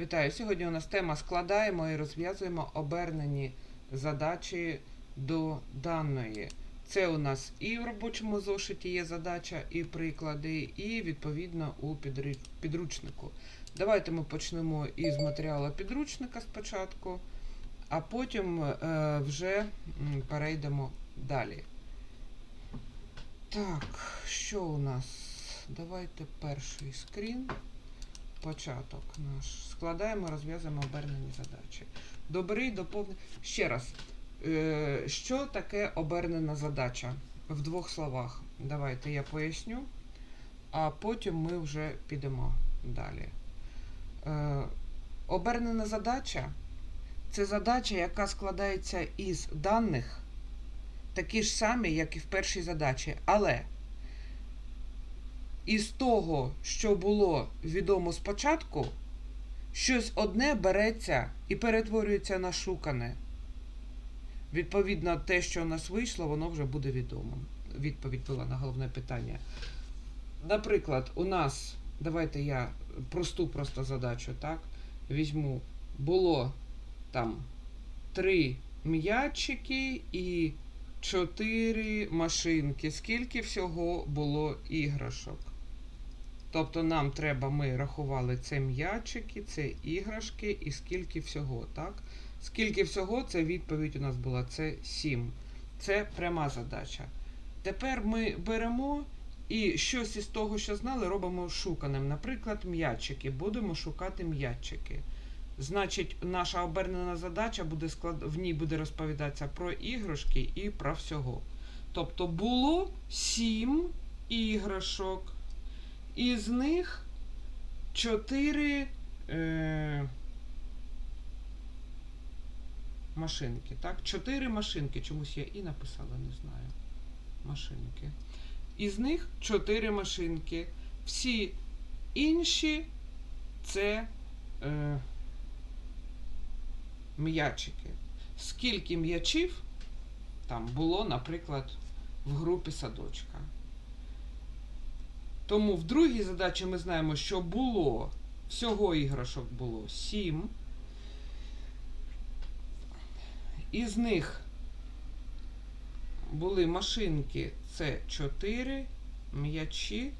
Вітаю! Сьогодні у нас тема складаємо і розв'язуємо обернені задачі до даної. Це у нас і в робочому зошиті є задача, і приклади, і відповідно у підручнику. Давайте ми почнемо із матеріалу підручника спочатку, а потім е, вже перейдемо далі. Так, що у нас? Давайте перший скрін. Початок наш. Складаємо, розв'язуємо обернені задачі. Добрий, доповни. Ще раз. Е, що таке обернена задача? В двох словах. Давайте я поясню, а потім ми вже підемо далі. Е, обернена задача це задача, яка складається із даних, такі ж самі, як і в першій задачі. Але із того, що було відомо спочатку, щось одне береться і перетворюється на шукане. Відповідно, те, що у нас вийшло, воно вже буде відомим. Відповідь була на головне питання. Наприклад, у нас, давайте я просту просто задачу, так? Візьму, було там три м'ячики і чотири машинки. Скільки всього було іграшок? Тобто нам треба, ми рахували це м'ячики, це іграшки і скільки всього, так? Скільки всього, це відповідь у нас була, це 7. Це пряма задача. Тепер ми беремо і щось із того, що знали, робимо шуканим. Наприклад, м'ячики. Будемо шукати м'ячики. Значить, наша обернена задача буде склад... в ній буде розповідатися про іграшки і про всього. Тобто було 7 іграшок. Із них 4 е, машинки. Так? 4 машинки. Чомусь я і написала, не знаю. Машинки. Із них 4 машинки. Всі інші це е, м'ячики. Скільки м'ячів там було, наприклад, в групі садочка. Тому в другій задачі ми знаємо, що було всього іграшок було 7. Із них були машинки це 4, м'ячі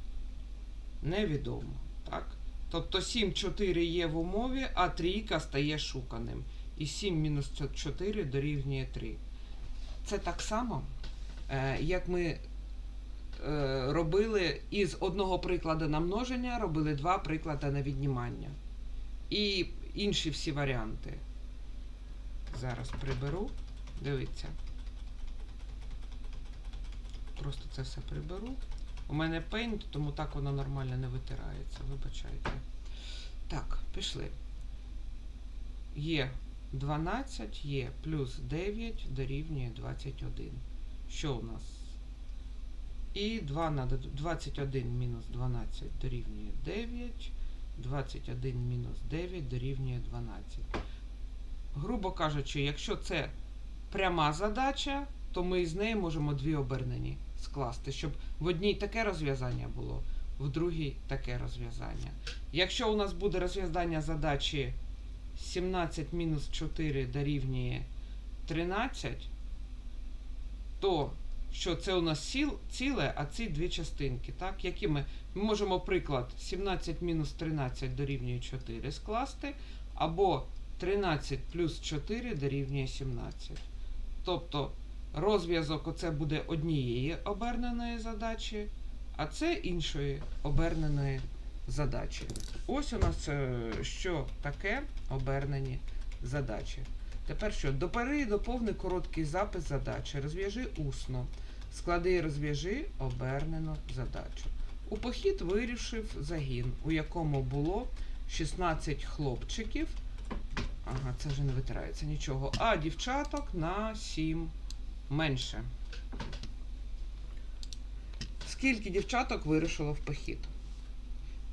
невідомо. Так? Тобто 7 4 є в умові, а трійка стає шуканим. І 7 мінус 4 дорівнює 3. Це так само, е, як ми робили із одного прикладу на множення, робили два приклади на віднімання. І інші всі варіанти. Зараз приберу. Дивіться. Просто це все приберу. У мене пейнт, тому так воно нормально не витирається. Вибачайте. Так, пішли. Є 12, є плюс 9 дорівнює 21. Що у нас? І 2 на 21 мінус 12 дорівнює 9. 21 мінус 9 дорівнює 12. Грубо кажучи, якщо це пряма задача, то ми з неї можемо дві обернені скласти, щоб в одній таке розв'язання було, в другій таке розв'язання. Якщо у нас буде розв'язання задачі 17 мінус 4 дорівнює 13, то що це у нас сіл, ціле, а ці дві частинки. Так? Які ми, ми можемо приклад 17 мінус 13 дорівнює 4 скласти, або 13 плюс 4 дорівнює 17. Тобто розв'язок оце буде однієї оберненої задачі, а це іншої оберненої задачі. Ось у нас е, що таке обернені задачі. Тепер що? Допери і доповни короткий запис задачі. Розв'яжи усно. Склади і розв'яжи обернену задачу. У похід вирішив загін, у якому було 16 хлопчиків. Ага, це вже не витирається нічого. А дівчаток на 7 менше. Скільки дівчаток вирушило в похід?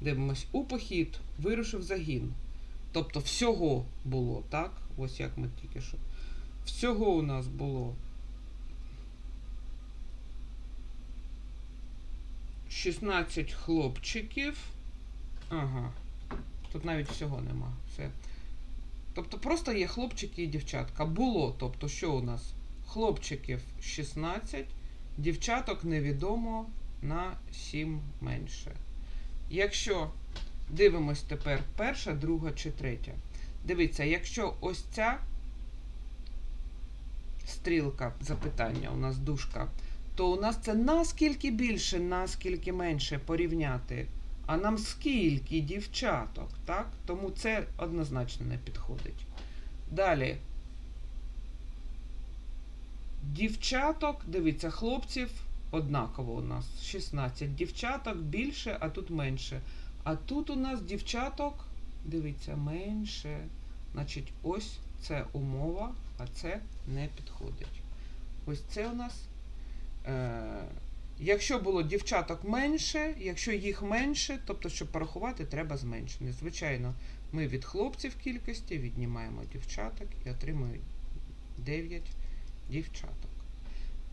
Дивимось, у похід вирушив загін. Тобто всього було, так? Ось як ми тільки що. Всього у нас було 16 хлопчиків. Ага. Тут навіть всього нема. Все. Тобто просто є хлопчики і дівчатка. Було, тобто, що у нас? Хлопчиків 16, дівчаток невідомо на 7 менше. Якщо дивимось тепер перша, друга чи третя. Дивіться, якщо ось ця стрілка запитання, у нас дужка, то у нас це наскільки більше, наскільки менше порівняти. А нам скільки дівчаток, так? Тому це однозначно не підходить. Далі. Дівчаток, дивіться, хлопців однаково у нас 16. Дівчаток більше, а тут менше. А тут у нас дівчаток, дивіться, менше. Значить, ось це умова, а це не підходить. Ось це у нас. Е, якщо було дівчаток менше, якщо їх менше, тобто, щоб порахувати, треба зменшення. Звичайно, ми від хлопців кількості віднімаємо дівчаток і отримуємо 9 дівчаток.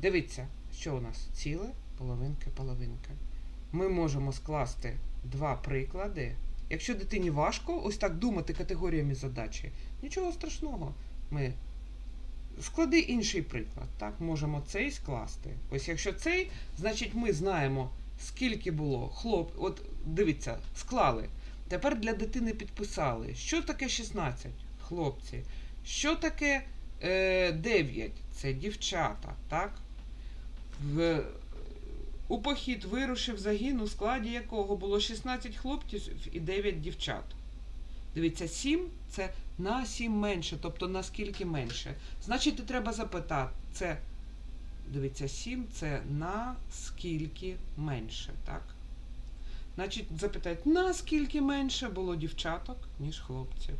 Дивіться, що у нас ціле, половинки, половинки. Ми можемо скласти два приклади. Якщо дитині важко ось так думати категоріями задачі, нічого страшного. Ми склади інший приклад. Так, можемо цей скласти. Ось якщо цей, значить ми знаємо, скільки було хлоп. От дивіться, склали. Тепер для дитини підписали. Що таке 16? Хлопці. Що таке е, 9? Це дівчата, так? В, у похід вирушив загін, у складі якого було 16 хлопців і 9 дівчат. Дивіться, 7 це на 7 менше, тобто наскільки менше. Значить, треба запитати, це, дивіться, 7 це на скільки менше, так? Значить, запитають, наскільки менше було дівчаток, ніж хлопців.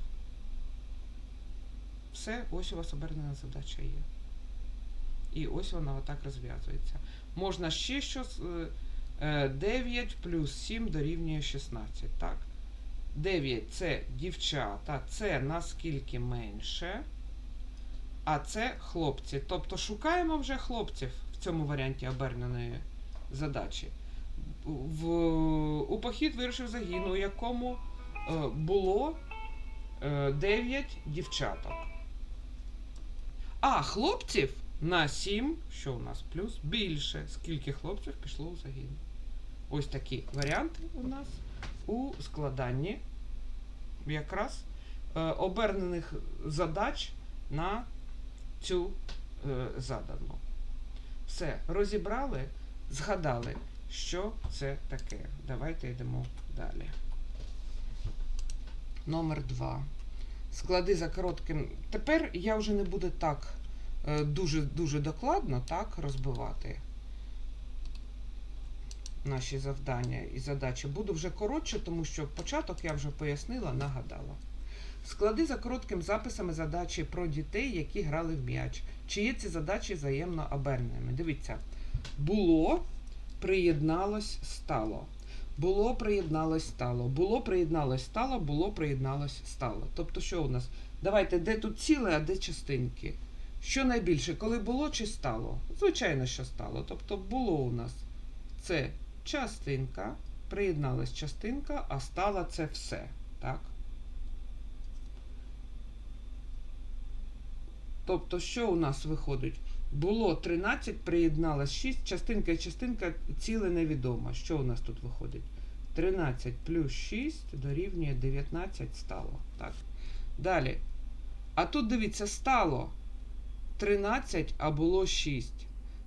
Все, ось у вас обернена задача є. І ось вона отак розв'язується. Можна ще щось. е, 9 плюс 7 дорівнює 16, так? 9 це дівчата, це наскільки менше, а це хлопці. Тобто шукаємо вже хлопців в цьому варіанті оберненої задачі. В, у похід вирушив загін, у якому е, було е, 9 дівчаток. А хлопців на 7, що у нас плюс, більше. Скільки хлопців пішло у загін? Ось такі варіанти у нас у складанні якраз е, обернених задач на цю е, задану. Все, розібрали, згадали, що це таке. Давайте йдемо далі. Номер 2. Склади за коротким. Тепер я вже не буду так дуже-дуже докладно так, розбивати наші завдання і задачі. Буду вже коротше, тому що початок я вже пояснила, нагадала. Склади за коротким записами задачі про дітей, які грали в м'яч. Чи є ці задачі взаємно оберненими? Дивіться, було, приєдналось, стало. Було, приєдналось, стало. Було, приєдналось, стало, було, приєдналось, стало. Тобто, що у нас? Давайте, де тут ціле, а де частинки? Що найбільше, коли було чи стало? Звичайно, що стало. Тобто було у нас це частинка, приєдналась частинка, а стала це все. Так? Тобто, що у нас виходить? Було 13, приєдналось 6, частинка і частинка ціле невідомо. Що у нас тут виходить? 13 плюс 6 дорівнює 19 стало. Так. Далі. А тут, дивіться, стало 13, а було 6.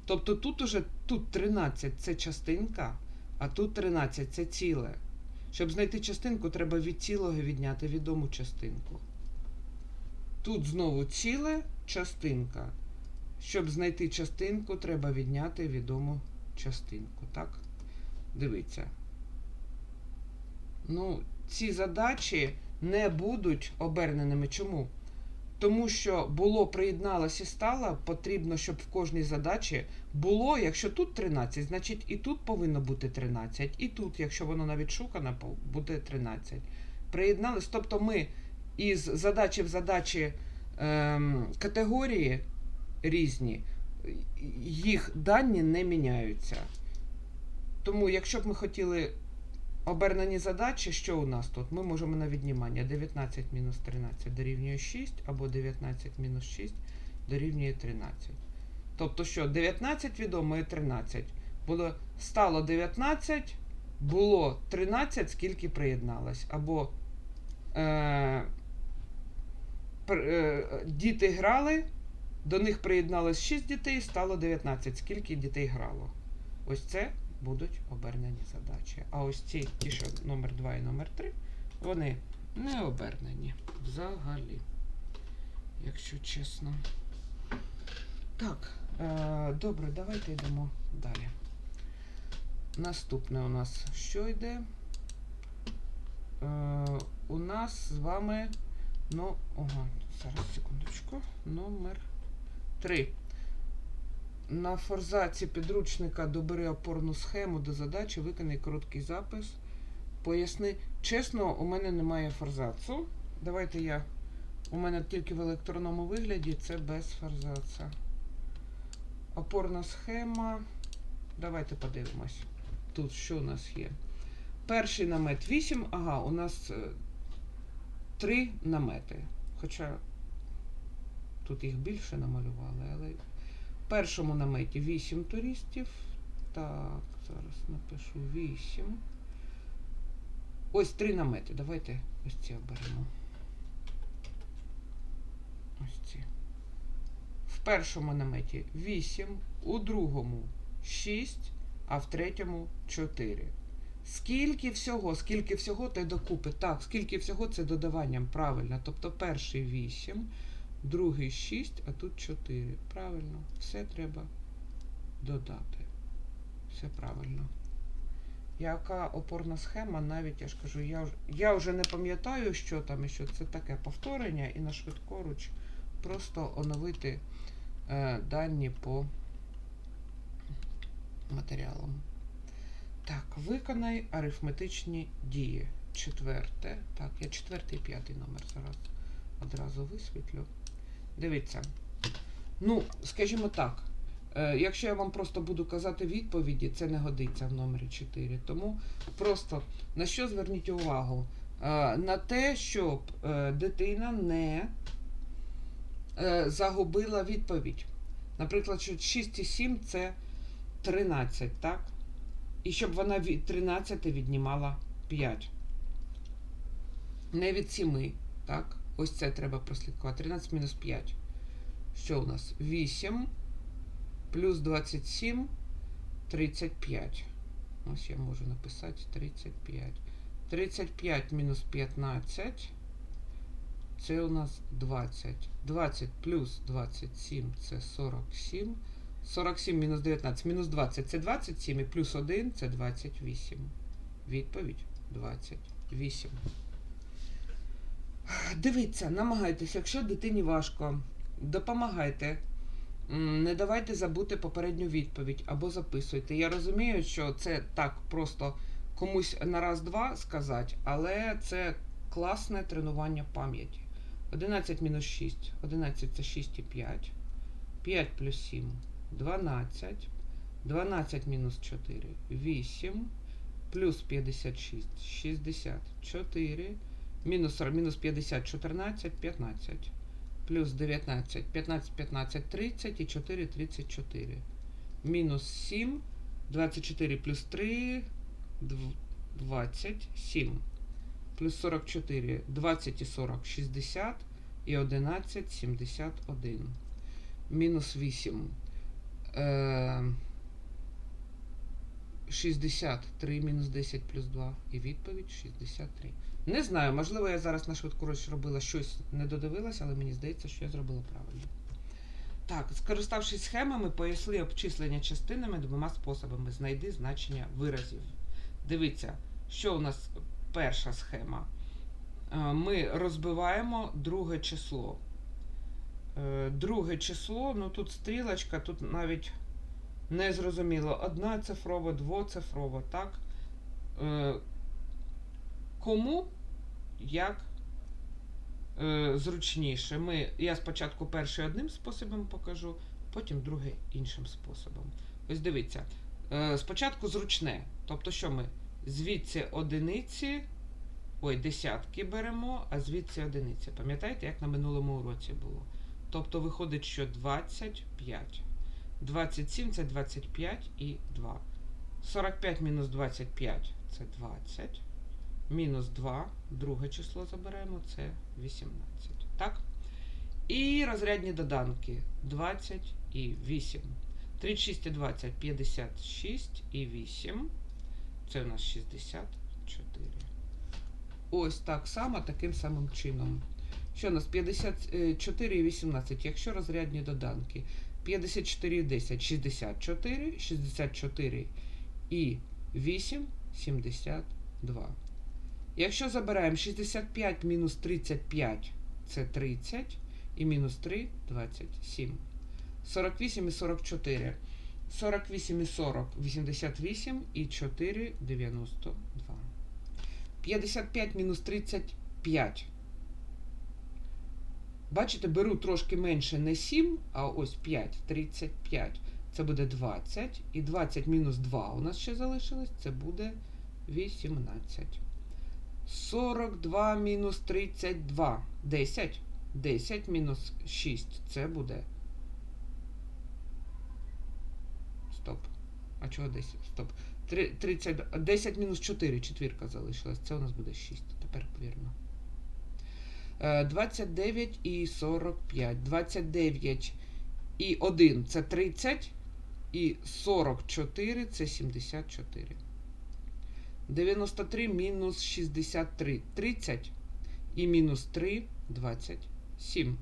Тобто тут уже тут 13 це частинка, а тут 13 це ціле. Щоб знайти частинку, треба від цілого відняти відому частинку. Тут знову ціле частинка. Щоб знайти частинку, треба відняти відому частинку. Так? Дивіться. Ну, ці задачі не будуть оберненими. Чому? Тому що було приєдналось і стало, потрібно, щоб в кожній задачі було, якщо тут 13, значить і тут повинно бути 13, і тут, якщо воно навіть шукано, буде 13. Приєднались, тобто ми із задачі в задачі ем, категорії різні, їх дані не міняються. Тому, якщо б ми хотіли обернені задачі, що у нас тут? Ми можемо на віднімання 19 мінус 13 дорівнює 6, або 19 мінус 6 дорівнює 13. Тобто що, 19 відомо і 13. Було, стало 19, було 13, скільки приєдналось. Або е, е, діти грали, до них приєдналось 6 дітей, стало 19. Скільки дітей грало? Ось це будуть обернені задачі. А ось ці, ті, що номер 2 і номер 3, вони не обернені взагалі. Якщо чесно. Так, е, добре, давайте йдемо далі. Наступне у нас що йде? Е, у нас з вами. Ну, ага, зараз секундочку. Номер 3. На форзаці підручника добери опорну схему до задачі, виконай короткий запис. Поясни. Чесно, у мене немає форзацу. Давайте я. У мене тільки в електронному вигляді це без форзаца. Опорна схема. Давайте подивимось. Тут що у нас є? Перший намет 8. Ага, у нас е, три намети. Хоча тут їх більше намалювали, але першому наметі 8 туристів. Так, зараз напишу 8. Ось три намети. Давайте ось ці оберемо. Ось ці. В першому наметі 8, у другому 6, а в третьому 4. Скільки всього, скільки всього ти докупи? Так, скільки всього це додаванням, правильно. Тобто перший 8, другий 6, а тут 4. Правильно, все треба додати. Все правильно. Яка опорна схема, навіть я ж кажу, я, вже- я вже не пам'ятаю, що там і що це таке повторення, і на швидкоруч просто оновити е, дані по матеріалам. Так, виконай арифметичні дії. Четверте. Так, я четвертий і п'ятий номер зараз одразу висвітлю. Дивіться. Ну, скажімо так, е, якщо я вам просто буду казати відповіді, це не годиться в номері 4. Тому просто на що зверніть увагу? Е, на те, щоб е, дитина не загубила відповідь. Наприклад, що 6 і 7 це 13, так? І щоб вона від 13 віднімала 5. Не від 7, так? Ось це треба прослідкувати. 13 мінус 5. Що у нас? 8 плюс 27 35. Ось я можу написати 35. 35 мінус 15. Це у нас 20. 20 плюс 27 це 47. 47 мінус 19 мінус 20 це 27 і плюс 1 це 28. Відповідь 28. Дивіться, намагайтеся, якщо дитині важко, допомагайте. Не давайте забути попередню відповідь або записуйте. Я розумію, що це так просто комусь на раз-два сказати, але це класне тренування пам'яті. 11 мінус 6. 11 це 6 і 5. 5 плюс 7 12. 12 мінус 4 8. Плюс 56 64. Мінус, мінус 50 14 15. Плюс 19 15 15 30 і 4 34. Мінус 7 24 плюс 3 дв- 27. Плюс 44 20 і 40 60 і 11 71. Мінус 8. Е, 63 мінус 10 плюс 2. І відповідь 63. Не знаю, можливо, я зараз на швидкоруч робила щось не додивилась, але мені здається, що я зробила правильно. Так, скориставшись схемами, поясли обчислення частинами двома способами. Знайди значення виразів. Дивіться, що у нас перша схема. Е, Ми розбиваємо друге число. Е, Друге число, ну тут стрілочка, тут навіть не зрозуміло. Одноцифрово, двоцифрово, так? Е, Кому як е, зручніше. Ми, я спочатку перший одним способом покажу, потім другий іншим способом. Ось дивіться. Е, спочатку зручне. Тобто, що ми Звідси одиниці, ой, десятки беремо, а звідси одиниці. Пам'ятаєте, як на минулому уроці було? Тобто виходить, що 25. 27 це 25 і 2. 45 мінус 25 це 20. Мінус 2, друге число заберемо, це 18. Так? І розрядні доданки 20 і 8. 36 і 20 56 і 8. Це у нас 64. Ось так само, таким самим чином. Що у нас 54 і 18, якщо розрядні доданки. 54 і 10 64, 64 і 8 72. Якщо забираємо 65 мінус 35 це 30 і мінус 3 27. 48 і 44. 48 і 40 88 і 4 92. 55 мінус 35. Бачите, беру трошки менше не 7, а ось 5, 35. Це буде 20. І 20 мінус 2 у нас ще залишилось, це буде 18. 42 мінус 32. 10. 10 мінус 6. Це буде. Стоп. А чого 10? Стоп. 30, 10 мінус 4. Четвірка залишилась. Це у нас буде 6. Тепер вірно. Е, 29 і 45. 29 і 1 це 30. І 44 це 74. 93 мінус 63 30 і мінус 3 27.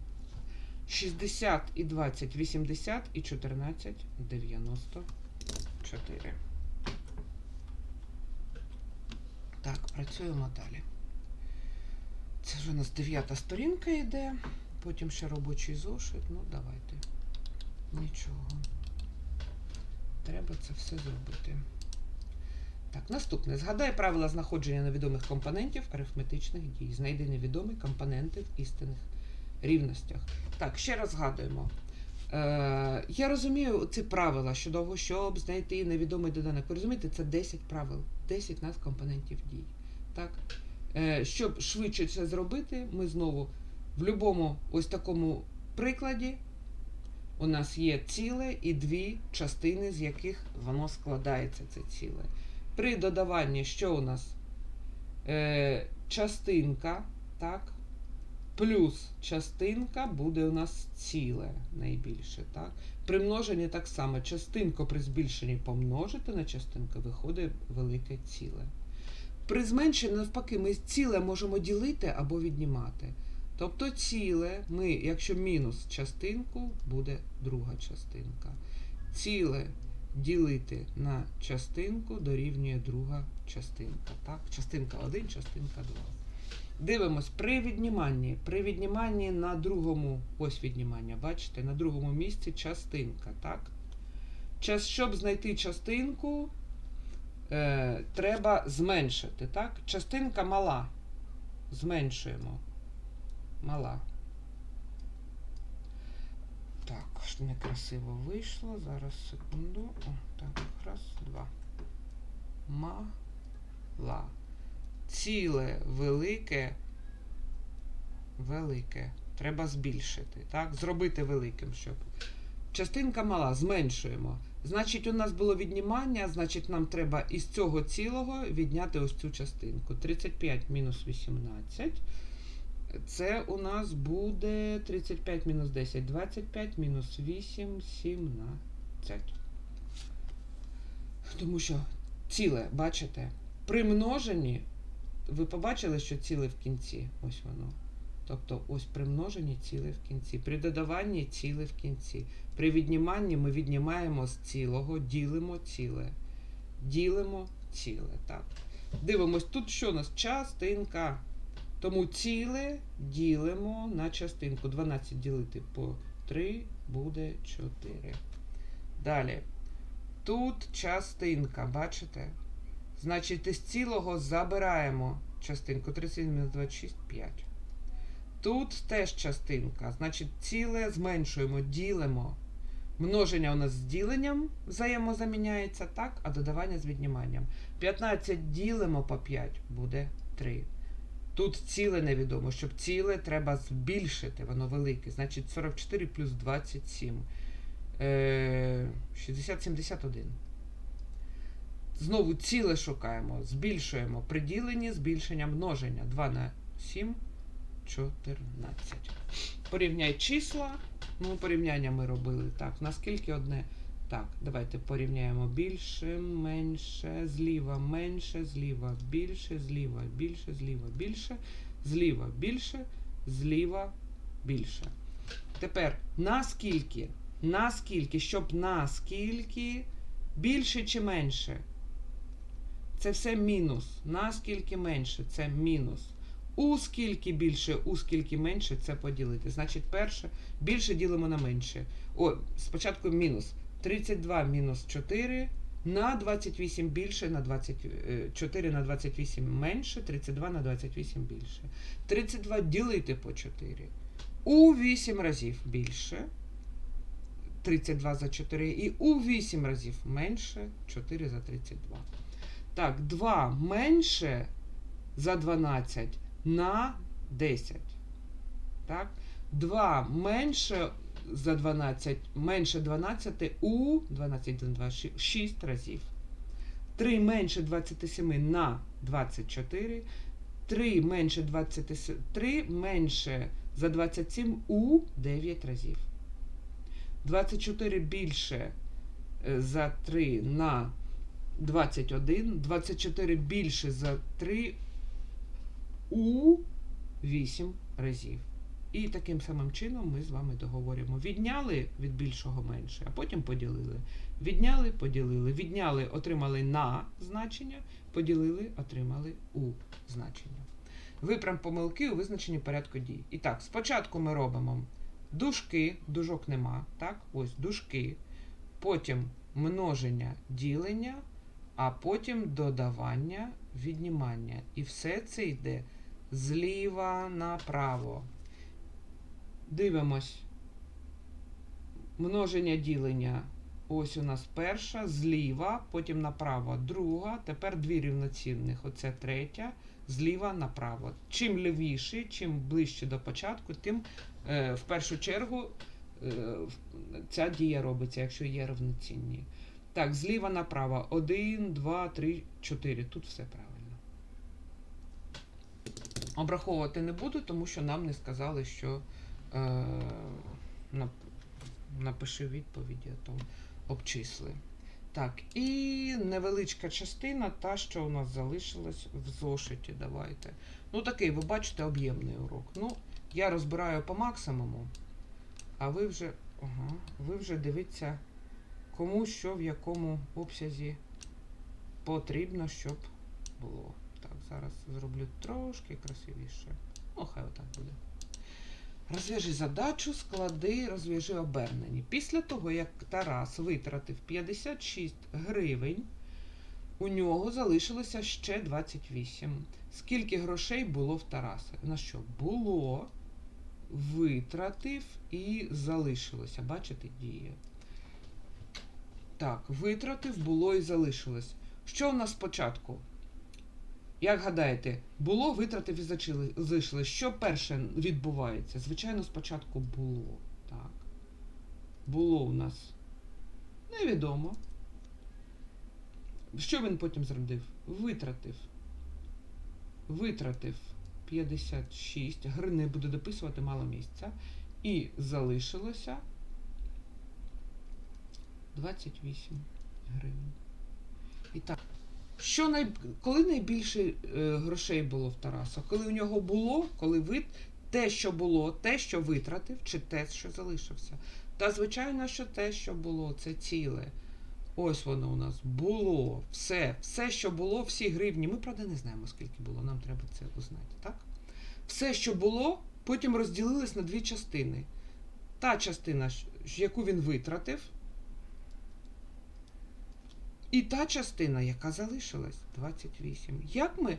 60 і 20 80 і 14 94. Так, працюємо далі. Це вже у нас дев'ята сторінка йде. Потім ще робочий зошит. Ну, давайте. Нічого. Треба це все зробити. Так, наступне. Згадай правила знаходження невідомих компонентів арифметичних дій. Знайди невідомі компоненти в істинних рівностях. Так, ще раз згадуємо. Е, я розумію ці правила щодо того, щоб знайти невідомий доданок. Ви розумієте, це 10 правил, 10 нас компонентів дій. Так? Е, щоб швидше це зробити, ми знову в будь-якому ось такому прикладі у нас є ціле і дві частини, з яких воно складається, це ціле. При додаванні, що у нас? Е, частинка, так? Плюс частинка буде у нас ціле найбільше. так? При множенні так само частинку при збільшенні помножити на частинку виходить велике ціле. При зменшенні, навпаки, ми ціле можемо ділити або віднімати. Тобто ціле, ми, якщо мінус частинку, буде друга частинка. Ціле ділити на частинку дорівнює друга частинка. Так? Частинка 1, частинка 2. Дивимось, при відніманні. При відніманні на другому, ось віднімання, бачите, на другому місці частинка. так? Час, щоб знайти частинку, е, треба зменшити. так? Частинка мала. Зменшуємо. Мала. Так, некрасиво вийшло. Зараз секунду. О, так, раз, два. Мала. Ціле велике. Велике. Треба збільшити. Так? Зробити великим, щоб. Частинка мала, зменшуємо. Значить, у нас було віднімання, значить, нам треба із цього цілого відняти ось цю частинку. 35 мінус 18. Це у нас буде 35 мінус 10, 25 мінус 8, 17. Тому що ціле, бачите, при множенні, ви побачили, що ціле в кінці. Ось воно. Тобто ось при множенні ціле в кінці. При додаванні ціле в кінці. При відніманні ми віднімаємо з цілого, ділимо ціле. Ділимо ціле. Так. Дивимось, тут що у нас? Частинка. Тому ціле ділимо на частинку. 12 ділити по 3 буде 4. Далі. Тут частинка, бачите? Значить, із цілого забираємо частинку. 37 мінус 26, 5. Тут теж частинка. Значить, ціле зменшуємо, ділимо. Множення у нас з діленням взаємозаміняється, так, а додавання з відніманням. 15 ділимо по 5 буде 3. Тут ціле невідомо. Щоб ціле треба збільшити, воно велике. Значить 44 плюс 27. Е, 60, 71. Знову ціле шукаємо. Збільшуємо при діленні збільшення множення. 2 на 7, 14. Порівняй числа. Ну, порівняння ми робили. Так, наскільки одне. Так, давайте порівняємо більше, менше, зліва, менше, зліва, більше, зліва, більше, зліва, більше, зліва, більше, зліва, більше. Тепер наскільки, наскільки, щоб наскільки більше чи менше. Це все мінус. Наскільки менше це мінус. У скільки більше, у скільки менше це поділити. Значить, перше, більше ділимо на менше. О, спочатку мінус. 32 мінус 4 на 28 більше, на 24 на 28 менше, 32 на 28 більше. 32 ділити по 4. У 8 разів більше. 32 за 4 і у 8 разів менше 4 за 32. Так, 2 менше за 12 на 10. Так? 2 менше за 12, менше 12 у 12, 2, 6 разів. 3 менше 27 на 24. 3 менше 23 менше за 27 у 9 разів. 24 більше е, за 3 на 21. 24 більше за 3 у 8 разів. І таким самим чином ми з вами договоримо. Відняли від більшого менше, а потім поділили. Відняли, поділили. Відняли, отримали на значення, поділили, отримали у значення. Виправ помилки у визначенні порядку дій. І так, спочатку ми робимо дужки, дужок нема, так, ось дужки, потім множення ділення, а потім додавання, віднімання. І все це йде зліва направо. Дивимось. Множення ділення. Ось у нас перша, зліва, потім направо друга, тепер дві рівноцінних. Оце третя, зліва направо. Чим лівіше, чим ближче до початку, тим е, в першу чергу е, ця дія робиться, якщо є рівноцінні. Так, зліва направо. Один, два, три, чотири. Тут все правильно. Обраховувати не буду, тому що нам не сказали, що напиши відповіді, а то обчисли. Так, і невеличка частина, та, що у нас залишилась в зошиті. Давайте. Ну, такий, ви бачите, об'ємний урок. Ну, я розбираю по максимуму, а ви вже, ага, ви вже дивіться, кому що в якому обсязі потрібно, щоб було. Так, зараз зроблю трошки красивіше. Ну, хай отак буде. Розв'яжи задачу, склади, розв'яжи обернені. Після того, як Тарас витратив 56 гривень, у нього залишилося ще 28. Скільки грошей було в Тараса? На що? Було, витратив і залишилося. Бачите, діє. Так, витратив, було і залишилось. Що у нас спочатку? Як гадаєте, було, витратив і зачили- Що перше відбувається? Звичайно, спочатку було. Так. Було у нас невідомо. Що він потім зробив? Витратив. Витратив 56. Гри не буду дописувати мало місця. І залишилося 28 гривень. І так. Що най... Коли найбільше е, грошей було в Тараса? Коли у нього було, коли вит... те, що було, те, що витратив, чи те, що залишився? Та звичайно, що те, що було, це ціле. Ось воно у нас було, все, все, що було, всі гривні. Ми, правда, не знаємо, скільки було, нам треба це узнати, так? Все, що було, потім розділилось на дві частини. Та частина, яку він витратив, і та частина, яка залишилась 28. Як ми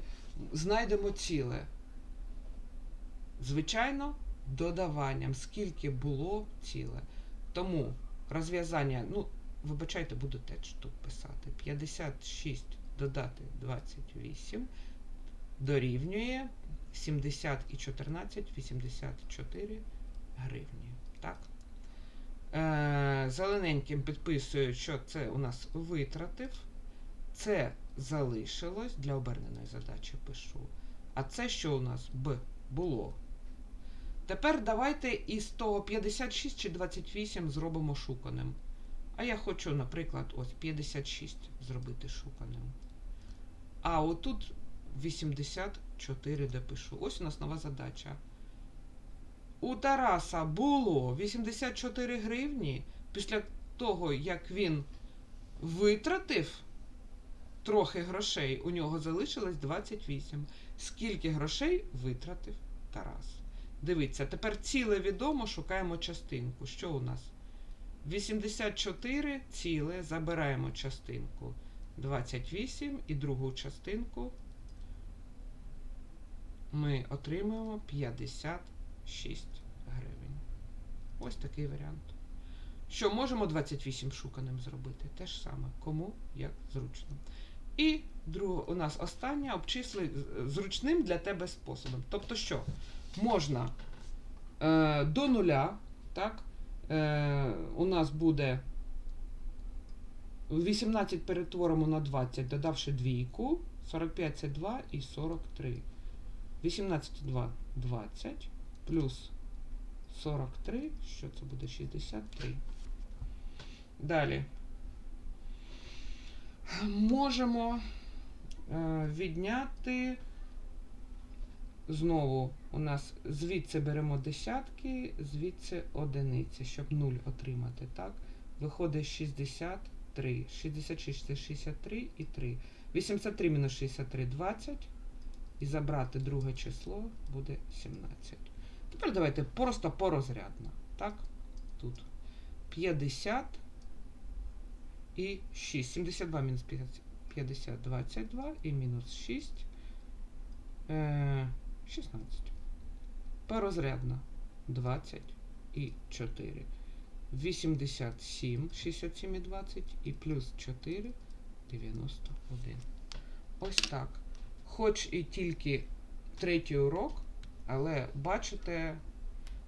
знайдемо ціле? Звичайно, додаванням, скільки було ціле. Тому розв'язання, ну, вибачайте, буду теж тут писати. 56 додати 28 дорівнює 70 і 14, 84 гривні. Так? Е, зелененьким підписую, що це у нас витратив. Це залишилось для оберненої задачі пишу. А це що у нас Б було? Тепер давайте із того 56 чи 28 зробимо шуканим. А я хочу, наприклад, ось 56 зробити шуканим. А отут 84 допишу. Ось у нас нова задача. У Тараса було 84 гривні після того, як він витратив трохи грошей, у нього залишилось 28. Скільки грошей витратив Тарас? Дивіться, тепер ціле відомо, шукаємо частинку. Що у нас? 84 ціле, забираємо частинку 28 і другу частинку ми отримуємо 56 гривень. Ось такий варіант. Що можемо 28 шуканим зробити? Те ж саме, кому як зручно. І друге, у нас останнє обчисли зручним для тебе способом. Тобто що? Можна е, до нуля, так? Е, у нас буде 18 перетворимо на 20, додавши двійку, 45 це 2 і 43. 18 2 20 плюс 43, що це буде 63. Далі. Можемо е, відняти знову у нас звідси беремо десятки, звідси одиниці, щоб 0 отримати, так? Виходить 63. 66 це 63 і 3. 83 мінус 63 20. І забрати друге число буде 17. Тепер давайте просто порозрядно. Так? Тут 50 і 6. 72 мінус 50, 50 22 і мінус 6. Е, 16. Порозрядно 20 і 4. 87, 67 і 20 і плюс 4 91. Ось так. Хоч і тільки третій урок, але бачите,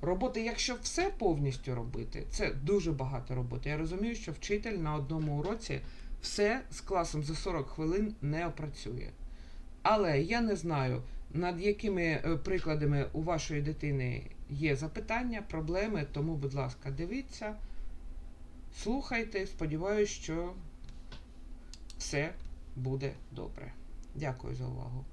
роботи, якщо все повністю робити, це дуже багато роботи. Я розумію, що вчитель на одному уроці все з класом за 40 хвилин не опрацює. Але я не знаю, над якими е, прикладами у вашої дитини є запитання, проблеми, тому, будь ласка, дивіться, слухайте, сподіваюся, що все буде добре. Дякую за увагу.